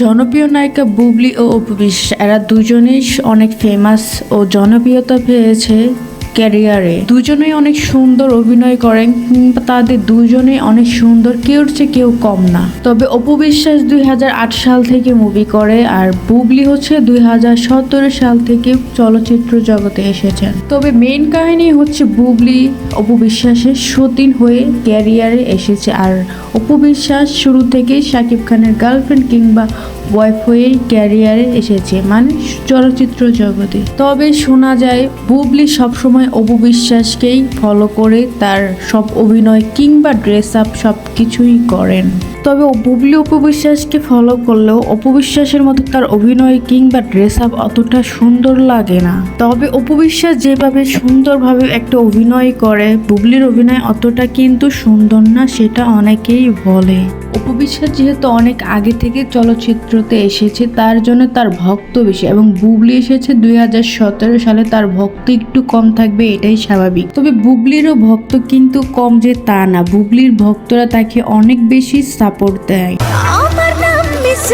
জনপ্রিয় নায়িকা বুবলি ও অপু বিশ্বাস এরা দুজনেই অনেক ফেমাস ও জনপ্রিয়তা পেয়েছে। ক্যারিয়ারে। দুজনেই অনেক সুন্দর অভিনয় করেন কিংবা তাদের দুজনেই অনেক সুন্দর, কেউর চেয়ে কেউ কম না। তবে অপু বিশ্বাস দুই হাজার আট সাল থেকে মুভি করে আর বুবলি হচ্ছে দুই হাজার সতেরো সাল থেকে চলচ্চিত্র জগতে এসেছেন। তবে মেইন কাহিনী হচ্ছে বুবলি, অপু বিশ্বাসের সতীন হয়ে ক্যারিয়ারে এসেছে আর অপু বিশ্বাস শুরু থেকেই শাকিব খানের গার্লফ্রেন্ড কিংবা ওয়াইফ হয়েই ক্যারিয়ারে এসেছে মানে চলচ্চিত্র জগতে। তবে শোনা যায়, বুবলি সবসময় অপু বিশ্বাসকেই ফলো করে তার সব অভিনয় কিংবা ড্রেস আপ সব কিছুই করেন। তবে বুবলি অপু বিশ্বাসকে ফলো করলেও অপু বিশ্বাসের মতো তার অভিনয় কিংবা ড্রেস আপ অতটা সুন্দর লাগে না। তবে অপু বিশ্বাস যেভাবে সুন্দরভাবে একটা অভিনয় করে, বুবলির অভিনয় অতটা কিন্তু সুন্দর না সেটা অনেকেই বলে। অপু বিশ্বাস যেহেতু অনেক আগে থেকে চলচ্চিত্রতে এসেছে, তার জন্য তার ভক্ত বেশি এবং বুবলি এসেছে দুই হাজার সতেরো সালে, তার ভক্ত একটু কম থাকবে এটাই স্বাভাবিক। তবে বুবলিরও ভক্ত কিন্তু কম যে তা না। বুবলির ভক্তরা তাকে অনেক বেশি সাপোর্ট দেয়। আমার নাম মিস